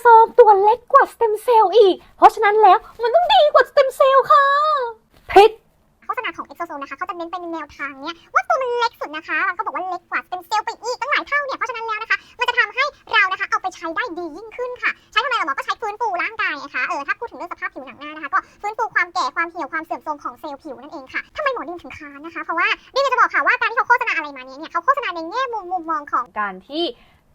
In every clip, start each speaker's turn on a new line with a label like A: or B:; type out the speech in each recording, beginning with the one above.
A: โซมตัวเล็กกว่าสเต็มเซลล์อีก เพราะฉะนั้นแล้วมันต้องดีกว่าสเต็มเซลล์ค่ะผิด
B: โฆษณาของ Exosome นะคะเขาจะเน้นไปในแนวทางเนี้ยว่าตัวมันเล็กสุดนะคะมันก็บอกว่าเล็กกว่าสเต็มเซลล์ไปอีกตั้งหลายเท่าเนี่ยเพราะฉะนั้นแล้วนะคะ มันจะทำให้เรานะคะเอาไปใช้ได้ดียิ่งขึ้นค่ะ ใช้ทำไมเราหมอก็ใช้ฟื้นฟูร่างกายนะคะเออถ้าพูดถึงเรื่องสภาพผิวหนังหน้านะคะก็ฟื้นฟูความแก่ความเหี่ยวความเสื่อมโทรมของเซลล์ผิวนั่นเองค่ะทำไมหมอดิมถึงค้านนะคะเพราะว่าดิมจะบอกค่ะว่าการที่เขาโฆษณาอะไรมาเนี้เนี่ยเขาโฆษณาในแง่มุมมุมมองของ
A: การที่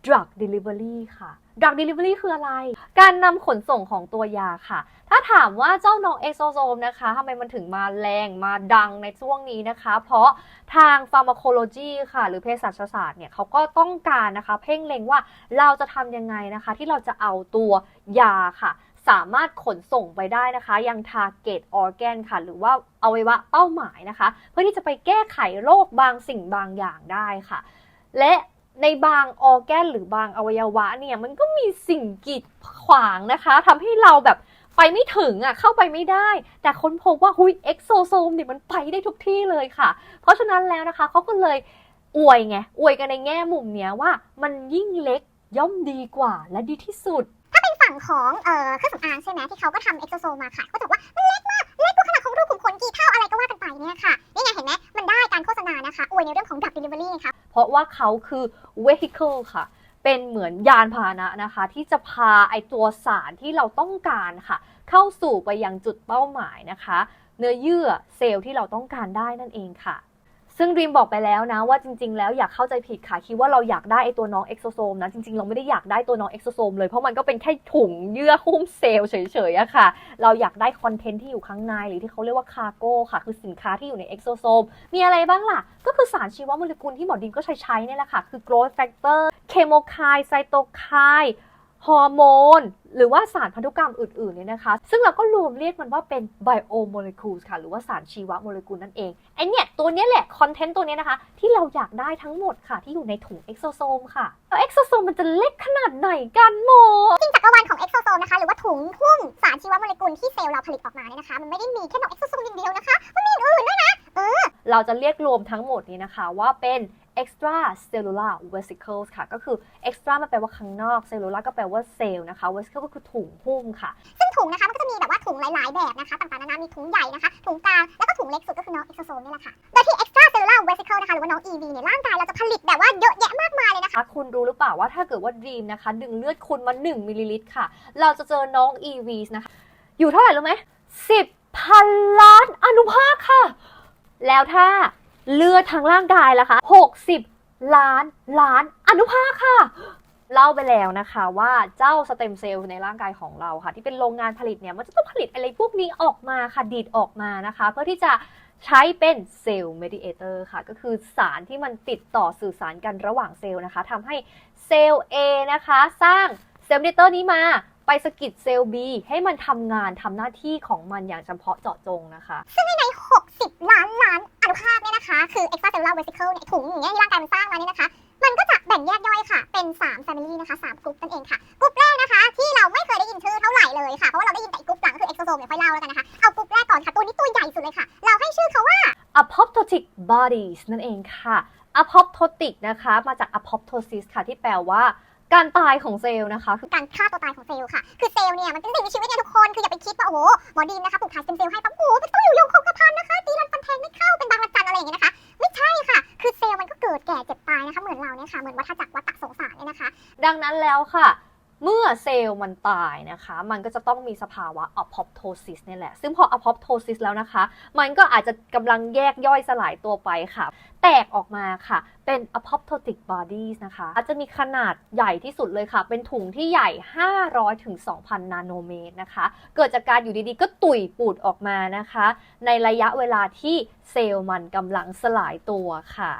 A: drug delivery ค่ะ drug delivery คืออะไร การนำขนส่งของตัวยาค่ะ ถ้าถามว่าเจ้าน้องเอ็กโซโซมนะคะทำไมมันถึงมาแรงมาดังในช่วงนี้นะคะ เพราะทาง pharmacology ค่ะ หรือเภสัชศาสตร์เนี่ยเขาก็ต้องการนะคะ เพ่งเล็งว่าเราจะทำยังไงนะคะ ที่เราจะเอาตัวยาค่ะ สามารถขนส่งไปได้นะคะ ยัง target organ ค่ะ หรือว่าอวัยวะเป้าหมายนะคะ เพื่อที่จะไปแก้ไขโรคบางสิ่งบางอย่างได้ค่ะ และ ในบางออแกนหรือบางอวัยวะเนี่ยมันก็มีสิ่งกีดขวางนะคะทำให้เราแบบไปไม่ถึงอะเข้าไปไม่ได้ แต่ค้นพบว่าหุยเอ็กโซโซมเนี่ยมันไปได้ทุกที่เลยค่ะ เพราะฉะนั้นแล้วนะคะเขาก็เลยอวยไงอวยกันในแง่มุมเนี้ยว่ามันยิ่งเล็กย่อมดีกว่าและดีที่สุด ถ้า
B: เป็นฝั่งของเอ่อเครื่องสำอางใช่ไหมที่เขาก็ทำ Exosome มาค่ะก็จะบว่ามันเล็ก ขุมคนกี่เท่าอะไรก็ว่ากันไปเนี่ยค่ะนี่ไงเห็นไหมมันได้การโฆษณานะคะอวยในเรื่องของดับเดลิเวอรี่นะคะ
A: เพราะว่าเขาคือ vehicle ค่ะ เป็นเหมือนยานพาหนะนะคะ ที่จะพาไอตัวสารที่เราต้องการค่ะ เข้าสู่ไปยังจุดเป้าหมายนะคะ เนื้อเยื่อเซลล์ที่เราต้องการได้นั่นเองค่ะ ซึ่งดรีมบอกไปแล้วนะว่าจริง ๆ แล้วอยากเข้าใจผิดค่ะคิดว่าเราอยากได้ไอตัวน้องเอ็กโซโซมนะจริง ๆ เราไม่ได้อยากได้ตัวน้องเอ็กโซโซมเลยเพราะมันก็เป็นแค่ถุงเยื่อหุ้มเซลล์เฉยๆอะค่ะ เราอยากได้คอนเทนต์ที่อยู่ข้างในหรือที่เขาเรียกว่าคาร์โก้ค่ะ คือสินค้าที่อยู่ในเอ็กโซโซมมีอะไรบ้างล่ะ ก็คือสารชีวโมเลกุลที่หมอดิมก็ใช้ใช้เนี่ยแหละค่ะ คือ growth factor เคโมไคน์ไซโตไคน์ ฮอร์โมน หรือว่าสารพันธุกรรมอื่นๆเนี่ยนะคะ ซึ่งเราก็รวมเรียกมันว่าเป็น biomolecules ค่ะ หรือว่าสารชีวโมเลกุลนั่นเองไอเนี่ยตัวเนี้ยแหละ คอนเทนต์ตัวเนี้ยนะคะ ที่เราอยากได้ทั้งหมดค่ะ ที่อยู่ในถุงเอ็กโซโซมค่ะ แล้วเอ็กโซโซมมันจะเล็กขนาดไหนกันหมอ
B: จริงจักรวาลของ Exosome นะคะ หรือว่าถุงหุ้มสารชีวโมเลกุลที่เซลล์เราผลิตออกมาเนี่ยนะคะ มันไม่ได้มีแค่ดอก Exosome อย่างเดียวนะคะ มันมีอย่างอื่นด้วยนะ
A: เราจะเรียกรวมทั้งหมดนี้นะคะว่าเป็น extra cellular vesicles ค่ะ ก็คือ extra มันแปลว่าข้างนอก cellular ก็แปลว่าเซลล์นะคะ vesicle ก็คือถุงหุ้มค่ะ
B: ซึ่งถุงนะคะ มันก็จะมีแบบว่าถุงหลาย ๆ แบบนะคะ ต่าง ๆ นานา มีถุงใหญ่นะคะ ถุงกลาง แล้วก็ถุงเล็กสุดก็คือน้อง Exosome นี่แหละค่ะ โดยที่ extra cellular vesicle นะคะ หรือว่าน้อง EV เนี่ย ร่างกายเราจะผลิตแบบว่าเยอะแยะมากมายเลยนะคะ
A: คุณรู้หรือเปล่าว่าถ้าเกิดว่า Dream นะคะ ดึงเลือดคุณมา 1มิลลิลิตรค่ะ เราจะเจอน้อง EVs นะคะ อยู่เท่าไหร่รู้ไหม10พันล้านอนุภาคค่ะ แล้วถ้า เลือดทางร่างกายล่ะคะ 60 ล้านล้านอนุภาคค่ะเล่าไปแล้วนะคะว่าเจ้าสเต็มเซลล์ในร่างกายของเราค่ะ ที่เป็นโรงงานผลิตเนี่ยมันจะต้องผลิตอะไรพวกนี้ออกมาค่ะดีดออกมานะคะ เพื่อที่จะใช้เป็นเซลล์เมดิเอเตอร์ค่ะ ก็คือสารที่มันติดต่อสื่อสารกันระหว่างเซลล์นะคะทำให้เซลล์ A นะคะ สร้างเซลล์เมดิเอเตอร์นี้มาไปสกิดเซลล์ B ให้มันทำงานทำหน้าที่ของมันอย่างเฉพาะเจาะจงนะคะ
B: ซึ่งใน 60 ล้านล้านอนุภาค่ะ คะคือ extracellular vesicle เนี่ยถุงอย่างเงี้ยที่ร่างกายมันสร้างมาเนี่ยนะคะ มันก็จะแบ่งแยกย่อยค่ะ เป็น 3 family นะคะ3กลุ่มนั่นเองค่ะกลุ่มแรกนะคะ ที่เราไม่เคยได้ยินชื่อเท่าไหร่เลยค่ะ เพราะว่าเราได้ยินแต่กลุ่มหลังก็คือ exosome เนี่ยวค่อยเล่าแล้วกันนะคะ เอากลุ่มแรกก่อนค่ะ ตัวนี้ตัวใหญ่สุดเลยค่ะ เราให้ชื่อเขาว่า
A: apoptotic bodies นั่นเองค่ะ apoptotic นะคะ มาจาก apoptosis ค่ะ ที่แปลว่า การตายของเซลล์นะคะคือ
B: การฆ่าตัวตายของเซลล์ค่ะ คือเซลล์เนี่ยมันเป็นสิ่งมีชีวิตเนี่ยทุกคน คืออย่าไปคิดว่าโอ้โหหมอดีมนะคะปลูกถ่ายสเต็มเซลล์ให้ปั๊บโอ้โหมันต้องอยู่ยงคงกระพันนะคะตีรันฟันแทงไม่เข้าเป็นบางระจันอะไรอย่างเงี้ยนะคะ ไม่ใช่ค่ะ คือเซลล์มันก็เกิดแก่เจ็บตายนะคะเหมือนเราเนี่ยค่ะเหมือนวัฏจักรวัฏสงสารเนี่ยนะคะ
A: ดังนั้นแล้วค่ะ เมื่อเซลล์มันตายนะคะ มันก็จะต้องมีสภาวะ apoptosis เนี่ยแหละ ซึ่งพอ apoptosis แล้วนะคะ มันก็อาจจะกำลังแยกย่อยสลายตัวไปค่ะ แตกออกมาค่ะ เป็น apoptotic bodies นะคะ อาจจะมีขนาดใหญ่ที่สุดเลยค่ะ เป็นถุงที่ใหญ่ 500ถึง2,000 นาโนเมตรนะคะ เกิดจากการอยู่ดีๆ ก็ตุยปูดออกมานะคะ ในระยะเวลาที่เซลล์มันกำลังสลายตัวค่ะ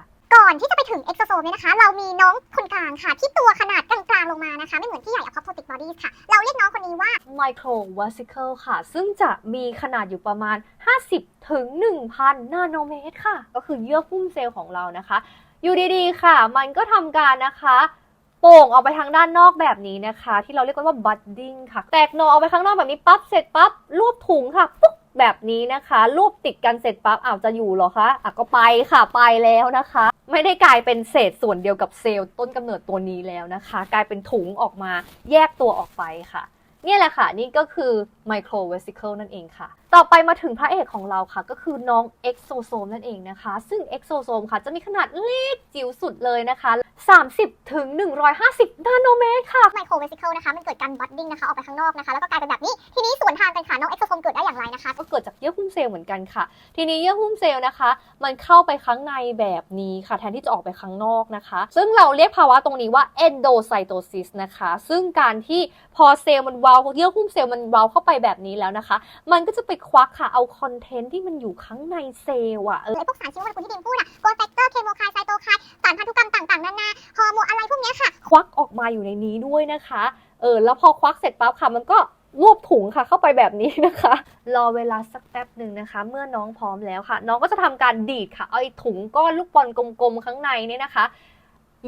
B: อนที่จะไปถึง exosome เนี่ยนะคะ เรามีน้องคนกลางค่ะ ที่ตัวขนาดกลางๆลงมานะคะ ไม่เหมือนที่ใหญ่ apoptotic bodies ค่ะ เราเรียกน้องคนนี้ว่า
A: microvesicle ค่ะ ซึ่งจะมีขนาดอยู่ประมาณ 50 ถึง 1,000 นาโนเมตรค่ะ ก็คือเยื่อหุ้มเซลล์ของเรานะคะ อยู่ดีๆ ค่ะ มันก็ทำการนะคะโป่งออกไปทางด้านนอกแบบนี้นะคะ ที่เราเรียกว่า budding ค่ะ แตกหน่อออกไปข้างนอกแบบนี้ปั๊บเสร็จปั๊บรูปถุงค่ะปุ๊บแบบนี้นะคะ รูปติดกันเสร็จปั๊บอ้าวจะอยู่เหรอคะอะก็ไปค่ะไปแล้วนะคะ ไม่ได้กลายเป็นเศษส่วนเดียวกับเซลล์ต้นกำเนิดตัวนี้แล้วนะคะ กลายเป็นถุงออกมาแยกตัวออกไปค่ะ เนี่ยแหละค่ะ นี่ก็คือไมโครเวสิเคิลนั่นเองค่ะต่อไปมาถึงพระเอกของเราค่ะ ก็คือน้อง exosome นั่นเองนะคะ ซึ่ง exosome ค่ะ จะมีขนาดเล็กจิ๋วสุดเลยนะคะ 30 ถึง 150 นาโนเมตรค่ะ
B: ไมโครเวสิเคิลนะคะ มันเกิดการบัดดิ้งนะคะ ออกไปข้างนอกนะคะ แล้วก็กลายเป็นแบบนี้ ทีนี้สวนทางกันค่ะ น้องเอ็กโซโฟมเกิดได้อย่างไรนะคะ
A: ก็เกิดจากเยื่อหุ้มเซลล์เหมือนกันค่ะ ทีนี้เยื่อหุ้มเซลล์นะคะ มันเข้าไปข้างในแบบนี้ค่ะ แทนที่จะออกไปข้างนอกนะคะ ซึ่งเราเรียกภาวะตรงนี้ว่า endocytosis นะคะ ซึ่งการที่พอเซลล์มันเว้าเยื่อหุ้มเซลล์มันเว้าเข้าไปแบบนี้แล้วนะคะ มันก็จะไปควักค่ะ เอาคอนเทนต์ที่มันอยู่ข้างในเซลล์อะเออ
B: ไอพวกสารชีวโมเลกุลที่ดิมพูดอะโกรทแฟกเตอร์ เคโมไคน์ไซโตไคสารพันธุกรรมต่างๆ นานา ฮอร์โมนอะไรพวกเนี้ยค่ะ
A: ควักออกมาอยู่ในนี้ด้วยนะคะ เออ แล้วพอควักเสร็จปั๊บค่ะ มันก็รวบถุงค่ะเข้าไปแบบนี้นะคะ รอเวลาสักแป๊บหนึ่งนะคะ เมื่อน้องพร้อมแล้วค่ะ น้องก็จะทำการดีดค่ะ เอาไอ้ถุงก้อนลูกบอลกลมๆข้างในเนี่ยนะคะ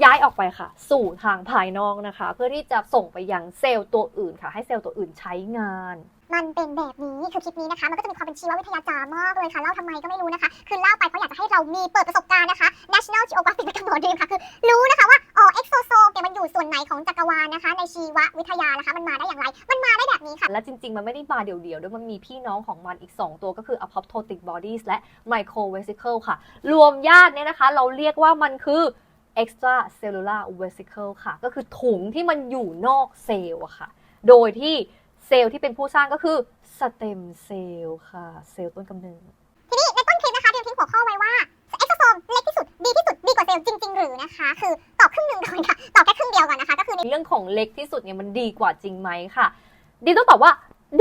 A: ย้ายออกไปค่ะ สู่ทางภายนอกนะคะ เพื่อที่จะส่งไปยังเซลล์ตัวอื่นค่ะ ให้เซลล์ตัวอื่นใช้งาน
B: มันเป็นแบบนี้คือคลิปนี้นะคะ มันก็จะมีความเป็นชีววิทยาจามากเลยค่ะเล่าทำไมก็ไม่รู้นะคะ คือเล่าไปเพราะอยากจะให้เรามีเปิดประสบการณ์นะคะ National Geographic ไปกับหมอดีมค่ะคือรู้นะคะว่าอ๋อเอ็กโซโซมเนี่ยมันอยู่ส่วนไหนของจักรวาลนะคะ ในชีววิทยานะคะมันมาได้อย่างไร มันมาได้แบบนี้ค่ะ
A: และจริง ๆ มันไม่ได้มาเดี่ยวๆด้วยมันมีพี่น้องของมันอีก 2 ตัวก็คือ apoptotic bodies และ microvesicle ค่ะ รวมญาติเนี่ยนะคะ เราเรียกว่ามันคือ extracellular vesicle ค่ะ ก็คือถุงที่มันอยู่นอกเซลล์อะค่ะ โดยที่ เซลล์ที่เป็นผู้สร้างก็คือสเต็มเซลล์ค่ะ เซลล์ต้นกำเนิด
B: ทีนี้ในต้นคลิปนะคะเดียมทิ้งหัวข้อไว้ว่าเอ็กโซโซมเล็กที่สุดดีที่สุดดีกว่าเซลล์จริง ๆ หรือนะคะ คือตอบครึ่งหนึ่งก่อนค่ะตอบแค่ครึ่งเดียวก่อนนะคะ ก็คือใน
A: ในเรื่องของเล็กที่สุดเนี่ยมันดีกว่าจริงไหมค่ะดีต้องตอบว่า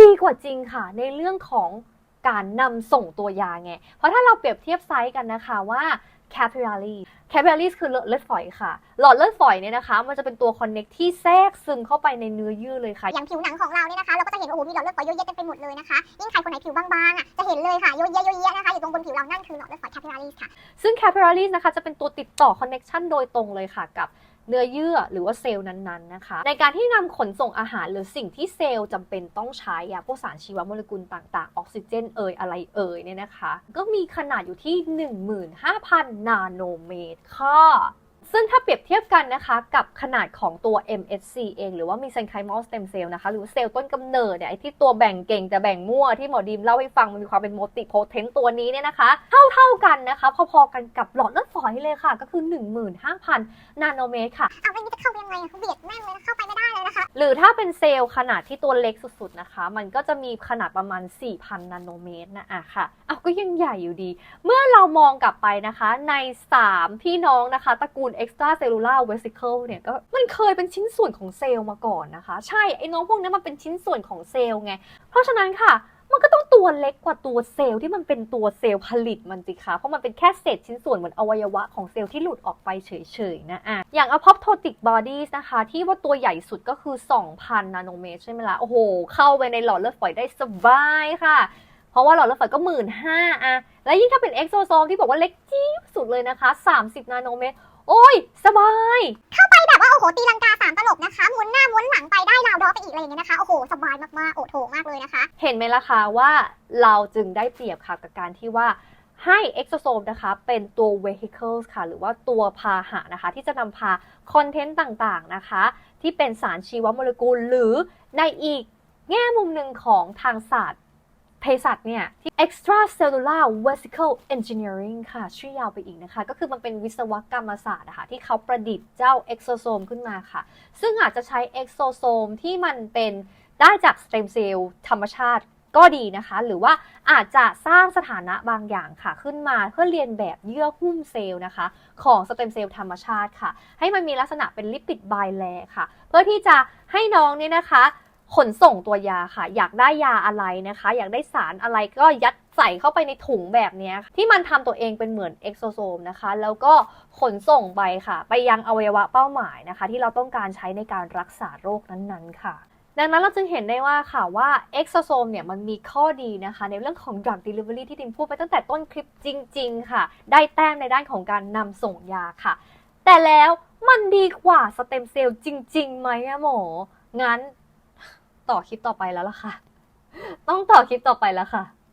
A: ดีกว่าจริงค่ะ ในเรื่องของการนำส่งตัวยาไง เพราะถ้าเราเปรียบเทียบไซส์กันนะคะว่า capillary capillary คือเลือดฝอยค่ะ หลอดเลือดฝอยเนี่ยนะคะ มันจะเป็นตัว connect ที่แทรกซึมเข้าไปในเนื้อเยื่อเลยค่ะ
B: อย่างผิวหนังของเราเนี่ยนะคะ เราก็จะเห็นว่าโอ้โหมีหลอดเลือดฝอยเยอะแยะเต็มไปหมดเลยนะคะ ยิ่งใครคนไหนผิวบางๆอะ จะเห็นเลยค่ะเยอะแยะเยอะแยะนะคะ อยู่ตรงบนผิวเรา นั่นคือหลอดเลือดฝอย capillaries ค่ะ
A: ซึ่ง capillaries นะคะ จะเป็นตัวติดต่อ connection โดยตรงเลยค่ะกับ เนื้อเยื่อหรือว่าเซลล์นั้นๆนะคะ ในการที่นำขนส่งอาหารหรือสิ่งที่เซลล์จำเป็นต้องใช้อะพวกสารชีวโมเลกุลต่างๆ ออกซิเจนเอยอะไรเอยเนี่ยนะคะ ก็มีขนาดอยู่ที่ 15,000 นาโนเมตรค่ะ ซึ่งถ้าเปรียบเทียบกันนะคะกับขนาดของตัว MSC เอง หรือว่า mesenchymal stem cell นะคะหรือว่าเซลล์ต้นกำเนิดเนี่ยไอที่ตัวแบ่งเก่งแต่แบ่งมั่วที่หมอดีมเล่าให้ฟังมันมีความเป็น multipotent ตัวนี้เนี่ยนะคะเท่าเท่าๆกันนะคะ พอๆกันกับหลอดเลือดฝอยเลยค่ะ ก็คือ 15,000 นาโนเมตรค่ะ
B: เอาแล้วนี้จะเข้าไปยังไงอะเขาเบียดแน่นเลยนะเข้าไปไม่ได้เลยนะคะ
A: หรือถ้าเป็นเซลล์ขนาดที่ตัวเล็กสุดๆนะคะ มันก็จะมีขนาดประมาณ 4,000 นาโนเมตรนะอะค่ะเอาก็ยังใหญ่อยู่ดี เมื่อเรามองกลับไปนะคะใน 3 พี่น้องนะคะตระกูล extracellular vesicle เนี่ยก็มันเคยเป็นชิ้นส่วนของเซลล์มาก่อนนะคะ ใช่ไอ้น้องพวกนี้มันเป็นชิ้นส่วนของเซลล์ไง เพราะฉะนั้นค่ะมันก็ต้องตัวเล็กกว่าตัวเซลล์ที่มันเป็นตัวเซลล์ผลิตมันสิคะเพราะมันเป็นแค่เศษชิ้นส่วนเหมือนอวัยวะของเซลล์ที่หลุดออกไปเฉยๆนะอะอย่าง apoptotic bodies นะคะ ที่ว่าตัวใหญ่สุดก็คือ 2,000 นาโนเมตรใช่ไหมล่ะ โอ้โห เข้าไปในหลอดเลือดฝอยได้สบายค่ะ เพราะว่าหลอดเลือดฝอยก็หมื่นห้าอะและยิ่งถ้าเป็น exosome ที่บอกว่าเล็กจี๊บสุดเลยนะคะ 30 นาโนเมตร โอ้ย สบาย
B: ไปแบบว่าโอ้โหตีลังกาสามตลบนะคะม้วนหน้าม้วนหลังไปได้ราวดอไปอีกอะไรอย่างเงี้ยนะคะโอ้โหสบายมากๆโอดโถงมากเลยนะคะ
A: เห็นไหมล่ะคะว่าเราจึงได้เปรียบค่ะกับการที่ว่าให้ exosome นะคะเป็นตัว vehicles ค่ะ หรือว่าตัวพาหะนะคะ ที่จะนำพาคอนเทนต์ต่างๆนะคะ ที่เป็นสารชีวโมเลกุลหรือในอีกแง่มุมหนึ่งของทางศาสตร์เภ สัชเนี่ยที่ extracellular vesicle engineering ค่ะ ชื่อยาวไปอีกนะคะ ก็คือมันเป็นวิศวกรรมศาสตร์นะคะที่เขาประดิษฐ์เจ้า exosome ขึ้นมาค่ะ ซึ่งอาจจะใช้ exosome ที่มันเป็นได้จากสเต็มเซลล์ธรรมชาติก็ดีนะคะ หรือว่าอาจจะสร้างสถานะบางอย่างค่ะ ขึ้นมาเพื่อเรียนแบบเยื่อหุ้มเซลล์นะคะ ของสเต็มเซลล์ธรรมชาติค่ะ ให้มันมีลักษณะเป็นลิปิดไบแลค่ะ เพื่อที่จะให้น้องเนี่ยนะคะ ขนส่งตัวยาค่ะ อยากได้ยาอะไรนะคะ อยากได้สารอะไรก็ยัดใส่เข้าไปในถุงแบบนี้ที่มันทำตัวเองเป็นเหมือนเอ็กโซโซมนะคะ แล้วก็ขนส่งไปค่ะ ไปยังอวัยวะเป้าหมายนะคะ ที่เราต้องการใช้ในการรักษาโรคนั้นๆค่ะดังนั้นเราจึงเห็นได้ว่าค่ะว่าเอ็กโซโซมเนี่ยมันมีข้อดีนะคะ ในเรื่องของ drug delivery ที่ดิมพูดไปตั้งแต่ต้นคลิปจริง ๆ ค่ะ ได้แต้มในด้านของการนำส่งยาค่ะ แต่แล้วมันดีกว่าสเต็มเซลล์จริง ๆ ไหมอะหมองั้น ต่อคลิปต่อไปแล้วล่ะค่ะ ต้องต่อคลิปต่อไปแล้วค่ะ